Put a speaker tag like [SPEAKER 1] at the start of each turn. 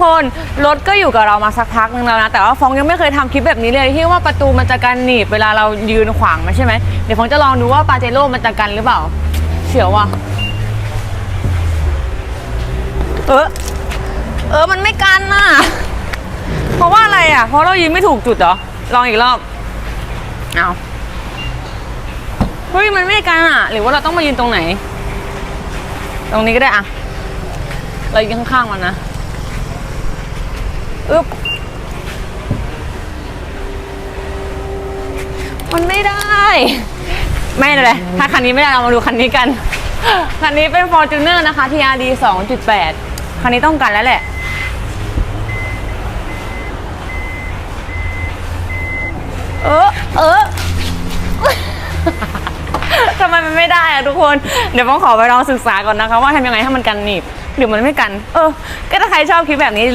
[SPEAKER 1] คนรถก็อยู่กับเรามาสักพักนึงแล้วนะ แต่ว่าฟองยังไม่เคยทำคลิปแบบนี้เลยที่ว่าประตูมันจะกันหนีบเวลาเรายืนขวางมันใช่ไหมเดี๋ยวฟองจะลองดูว่าปาเจโร่มันจะกันหรือเปล่าเฉียวว่ะเออเออมันไม่กันน่ะเพราะว่าอะไรอะ เพราะเรายืนไม่ถูกจุดเหรอลองอีกรอบเอาเฮ้ยมันไม่กันอะ หรือว่าเราต้องมายืนตรงไหน ตรงนี้ก็ได้อะ เรายืนข้างๆมันนะ อึ๊บมันไม่ได้ ไม่เป็นไรถ้าคันนี้ไม่ได้เรามาดูคันนี้กัน คันนี้เป็น Fortuner นะคะ TRD 2.8 คันนี้ต้องกันแล้วแหละ เออเออทำไมมันไม่ได้อะทุกคน เดี๋ยวผมขอไปลองศึกษาก่อนนะคะ ว่าทำยังไงให้มันกันหนีบหรือมันไม่กัน เออ ก็ถ้าใครชอบคลิปแบบนี้